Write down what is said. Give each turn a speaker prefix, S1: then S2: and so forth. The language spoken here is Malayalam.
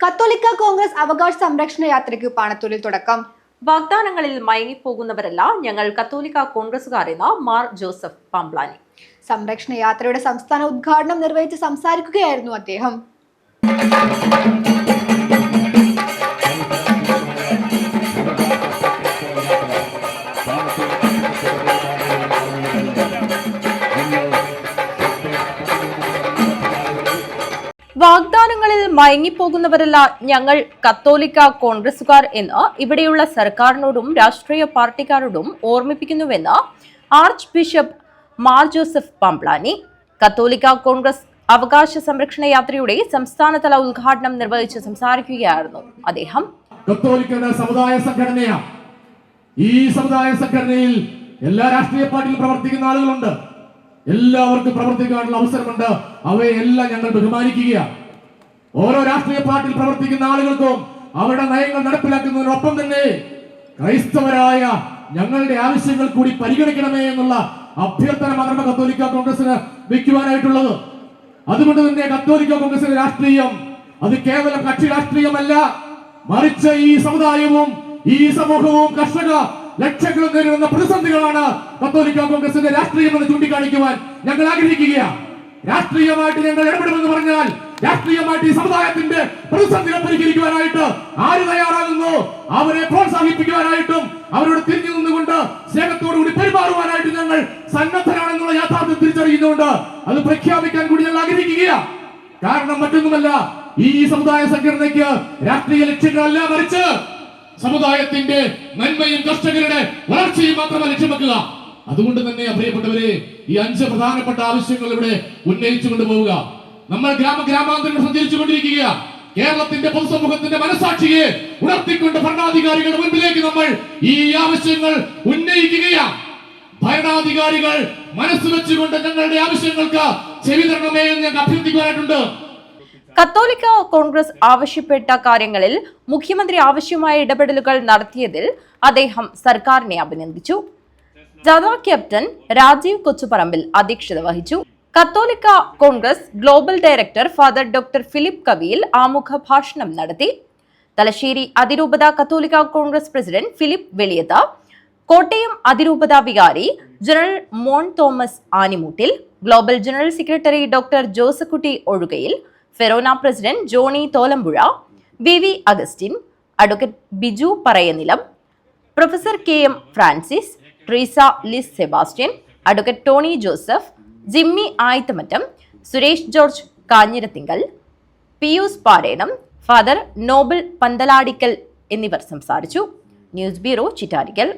S1: കത്തോലിക്ക കോൺഗ്രസ് അവകാശ സംരക്ഷണ യാത്രയ്ക്ക് പാണത്തൂരിൽ തുടക്കം.
S2: വാഗ്ദാനങ്ങളിൽ മയങ്ങിപ്പോകുന്നവരല്ല ഞങ്ങൾ കത്തോലിക്ക കോൺഗ്രസുകാരെന്ന മാർ ജോസഫ് പാംപ്ലാനി
S1: സംരക്ഷണ യാത്രയുടെ സംസ്ഥാന ഉദ്ഘാടനം നിർവഹിച്ച് സംസാരിക്കുകയായിരുന്നു അദ്ദേഹം.
S2: വാഗ്ദാനങ്ങളിൽ മയങ്ങിപ്പോകുന്നവരല്ല ഞങ്ങൾ കത്തോലിക്ക കോൺഗ്രസുകാർ എന്ന് ഇവിടെയുള്ള സർക്കാരിനോടും രാഷ്ട്രീയ പാർട്ടിക്കാരോടും ഓർമ്മിപ്പിക്കുന്നുവെന്ന് archbishop Mar Joseph Pamplani കത്തോലിക്ക കോൺഗ്രസ് അവകാശ സംരക്ഷണ യാത്രയുടെ സംസ്ഥാനതല ഉദ്ഘാടനം നിർവഹിച്ച് സംസാരിക്കുകയായിരുന്നു അദ്ദേഹം.
S3: കത്തോലിക്കരുടെ സമുദായ സംഘടനയാണ് ഈ സമുദായ സംഘടനയിൽ എല്ലാ രാഷ്ട്രീയ പാർട്ടിയിലും പ്രവർത്തിക്കുന്ന ആളുകളുണ്ട്. എല്ലാവർക്കും പ്രവർത്തിക്കാനുള്ള അവസരമുണ്ട്. അവയെല്ലാം ഞങ്ങൾ ബഹുമാനിക്കുകയാണ് ഓരോ രാഷ്ട്രീയ പാർട്ടിയിൽ പ്രവർത്തിക്കുന്ന ആളുകൾക്കും അവരുടെ നയങ്ങൾ നടപ്പിലാക്കുന്നതിനൊപ്പം തന്നെ ക്രൈസ്തവരായ ഞങ്ങളുടെ ആവശ്യങ്ങൾ കൂടി പരിഗണിക്കണമേ എന്നുള്ള അഭ്യർത്ഥന മാത്രമേ കത്തോലിക്ക കോൺഗ്രസിന് വെക്കുവാനായിട്ടുള്ളത് അതുകൊണ്ട് തന്നെ കത്തോലിക്ക കോൺഗ്രസിന്റെ രാഷ്ട്രീയം അത് കേവലം കക്ഷി രാഷ്ട്രീയമല്ല. മറിച്ച് ഈ സമുദായവും ഈ സമൂഹവും കർഷക ലക്ഷങ്ങളും നേരിടുന്ന പ്രതിസന്ധികളാണ് കത്തോലിക്ക കോൺഗ്രസിന്റെ രാഷ്ട്രീയം എന്ന് ചൂണ്ടിക്കാണിക്കുവാൻ ഞങ്ങൾ ആഗ്രഹിക്കുകയാണ്. രാഷ്ട്രീയമായിട്ട് ഞങ്ങൾ ഇടപെടുമെന്ന് പറഞ്ഞാൽ രാഷ്ട്രീയമായിട്ട് ഈ സമുദായത്തിന്റെ പ്രതിസന്ധികൾ പരിഹരിക്കുവാനായിട്ട് ആര് തയ്യാറാകുന്നു? അവരെ പ്രോത്സാഹിപ്പിക്കുവാനായിട്ടും അവരോട് തിരിഞ്ഞു നിന്നുകൊണ്ട് സ്നേഹത്തോടുകൂടി പെരുമാറുവാനായിട്ട് ഞങ്ങൾ സന്നദ്ധരാണെന്നുള്ള യാഥാർത്ഥ്യം തിരിച്ചറിയുന്നുണ്ട്. അത് പ്രഖ്യാപിക്കാൻ കൂടി ഞങ്ങൾ ആഗ്രഹിക്കുകയാണ് കാരണം മറ്റൊന്നുമല്ല ഈ സമുദായ സംഘടനയ്ക്ക് രാഷ്ട്രീയ ലക്ഷ്യങ്ങളല്ല മറിച്ച് സമുദായത്തിന്റെ നന്മയും കർഷകരുടെ വളർച്ചയും മാത്രമല്ല ലക്ഷ്യം അതുകൊണ്ട് തന്നെ അഭയപ്പെട്ടവരെ ഈ അഞ്ച് പ്രധാനപ്പെട്ട ആവശ്യങ്ങൾ ഇവിടെ ഉന്നയിച്ചു കൊണ്ടുപോവുക. നമ്മൾ ഗ്രാമ ഗ്രാമാന്തരം സഞ്ചരിച്ചു കൊണ്ടിരിക്കുക കേരളത്തിന്റെ പൊതുസമൂഹത്തിന്റെ മനസാക്ഷിയെ ഉണർത്തിക്കൊണ്ട് ഭരണാധികാരികളുടെ മുൻപിലേക്ക് നമ്മൾ ഈ ആവശ്യങ്ങൾ ഉന്നയിക്കുകയാണ് ഭരണാധികാരികൾ മനസ്സ് വെച്ചുകൊണ്ട് ഞങ്ങളുടെ ആവശ്യങ്ങൾക്ക് ചെവി തരണമേ എന്ന് ഞങ്ങൾ അഭ്യർത്ഥിക്കാനായിട്ടുണ്ട്.
S2: കത്തോലിക്ക കോൺഗ്രസ് ആവശ്യപ്പെട്ട കാര്യങ്ങളിൽ മുഖ്യമന്ത്രി ആവശ്യമായ ഇടപെടലുകൾ നടത്തിയതിൽ അദ്ദേഹം സർക്കാരിനെ അഭിനന്ദിച്ചു. ജാഥ ക്യാപ്റ്റൻ രാജീവ് കൊച്ചുപറമ്പിൽ അധ്യക്ഷത വഹിച്ചു. കത്തോലിക്ക Congress global director father doctor Philip Kaviyil ആമുഖ ഭാഷണം നടത്തി. തലശ്ശേരി അതിരൂപത കത്തോലിക്ക Congress president Philip Veliyath Kottayam അതിരൂപത വികാരി general Mon Thomas Animoottil global general secretary doctor Josekutty Ozhukayil Forane president Johnny Tholampuzha V V Augustine advocate Biju Parayanilam professor K M Francis Treesa Liz Sebastian advocate Tony Joseph Jimmy Ayithamattam Suresh George Kanjirathingal Pius Parenam father Nobel Panthaladickal എന്നിവർ സംസാരിച്ചു. News bureau Chittarikkal.